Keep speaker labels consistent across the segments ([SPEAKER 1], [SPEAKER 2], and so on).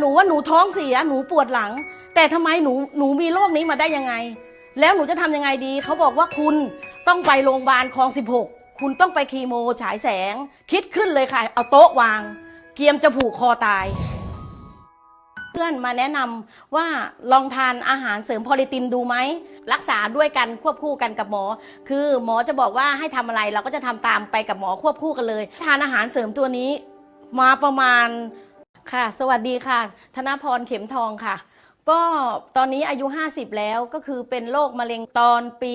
[SPEAKER 1] หนูว่าหนูท้องเสียหนูปวดหลัง แต่ทำไมหนูหนูมีโรคนี้มาได้ยังไง แล้วหนูจะทำยังไงดี เขาบอกว่าคุณต้องไปโรงพยาบาลคลอง 16 คุณต้องไปคีโมฉายแสง คิดขึ้นเลยค่ะ เอาโต๊ะวาง เกียมจะผูกคอตาย เพื่อนมาแนะนำว่าลองทานอาหารเสริมพอลิตินดูไหม รักษาด้วยกันควบคู่กันกับหมอ คือหมอจะบอกว่าให้ทำอะไรเราก็จะทำตามไปกับหมอควบคู่กันเลย ทานอาหารเสริมตัวนี้ มาประมาณ ค่ะ สวัสดีค่ะ ธนพรเข็มทองค่ะ ก็ตอนนี้อายุ 50 แล้วก็คือเป็นโรคมะเร็งตอนปี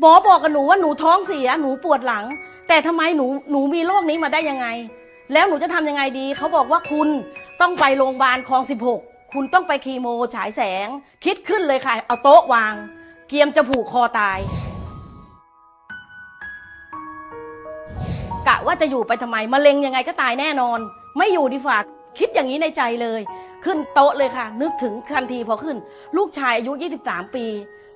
[SPEAKER 1] หมอบอกกับหนูว่าหนูท้องเสียหนูปวดหลัง แต่ทำไมหนูหนูมีโรคนี้มาได้ยังไง แล้วหนูจะทำยังไงดี เขาบอกว่าคุณต้องไปโรงพยาบาลคลอง16 คุณต้องไปคีโมฉายแสง คิดขึ้นเลยค่ะ เอาโต๊ะวาง เกียมจะผูกคอตาย กะว่าจะอยู่ไปทำไมมะเร็งยังไงก็ตายแน่นอน ไม่อยู่ดีฝ่าคิดอย่างนี้ในใจเลย ขึ้นโต๊ะเลยค่ะ นึกถึงทันทีพอขึ้น ลูกชายอายุ 23 ปี